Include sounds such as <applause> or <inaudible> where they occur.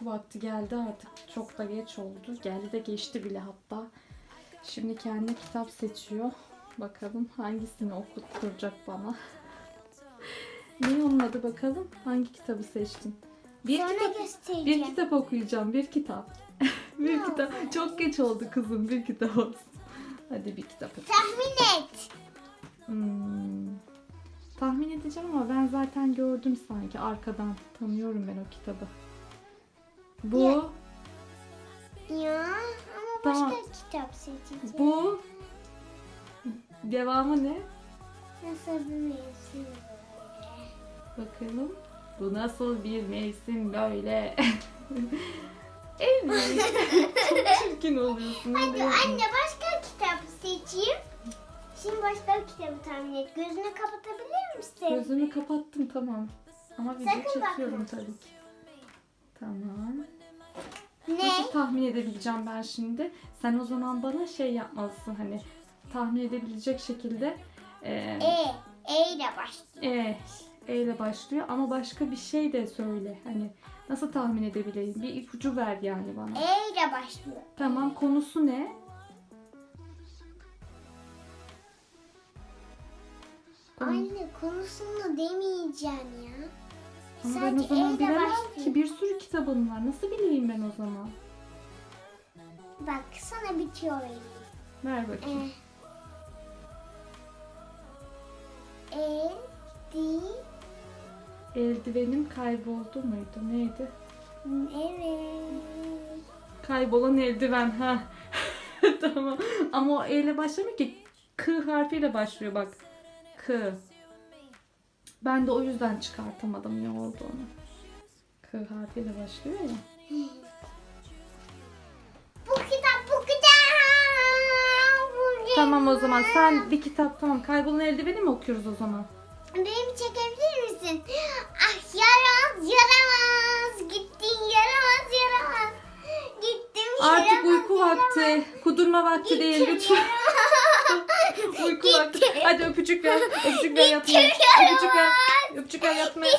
uyku vakti geldi artık. Çok da geç oldu. Geldi de geçti bile hatta. Şimdi kendine kitap seçiyor. Bakalım hangisini okutturacak bana. <laughs> ne onun adı bakalım? Hangi kitabı seçtin? Bir Sonra kitap, göstereceğim. bir kitap okuyacağım. Bir kitap. <laughs> bir Ya. kitap. Çok geç oldu kızım. Bir kitap olsun. Hadi bir kitap oku. Tahmin et. Hmm. Tahmin edeceğim ama ben zaten gördüm sanki arkadan. Tanıyorum ben o kitabı. Bu, Ya ama Tamam. başka kitap seçeceğim. bu. Devamı ne? Nasıl bir mevsim böyle? Bakalım. Bu nasıl bir mevsim böyle? <laughs> evet. Çok çirkin oluyorsun. Hadi anne başka kitap seçeyim. Şimdi başka kitabı tahmin et. Gözünü kapatabilir misin? Gözümü kapattım tamam. Ama video Sakın çekiyorum bakma. tabii ki. Tamam. Ne? Nasıl tahmin edebileceğim ben şimdi? Sen o zaman bana şey yapmalısın hani tahmin edebilecek şekilde e, E. E ile başlıyor. e, e ile başlıyor ama başka bir şey de söyle. Hani nasıl tahmin edebileyim? Bir ipucu ver yani bana. E ile başlıyor. Tamam konusu ne? Konu- Anne konusunu demeyeceğim ya. Ama ben o zaman ile bilemem başlıyor. ki bir sürü kitabın var. Nasıl bileyim ben o zaman? Bak sana bitiyor elim. Ver bakayım. E. El. Di. Eldivenim kayboldu muydu? Neydi? Evet. Kaybolan eldiven ha. <laughs> tamam. Ama o E ile başlamıyor ki. K harfiyle başlıyor bak. K. Ben de o yüzden çıkartamadım ne olduğunu. K harfiyle başlıyor ya. Bu kitap bu kitap. Tamam o zaman sen bir kitap tamam. Kaybolan eldiveni mi okuyoruz o zaman? Beni çekebilir misin? Ah yaramaz yaramaz. Gittin yaramaz yaramaz. Gittim yaramaz Artık uyku yaramaz. vakti. Kudurma vakti değil Gittim lütfen. Uyku vakti. Hadi öpücük ver. Öpücük ver yatmaya. yaramaz. Öpücük ver. Öpücük ver yatmaya.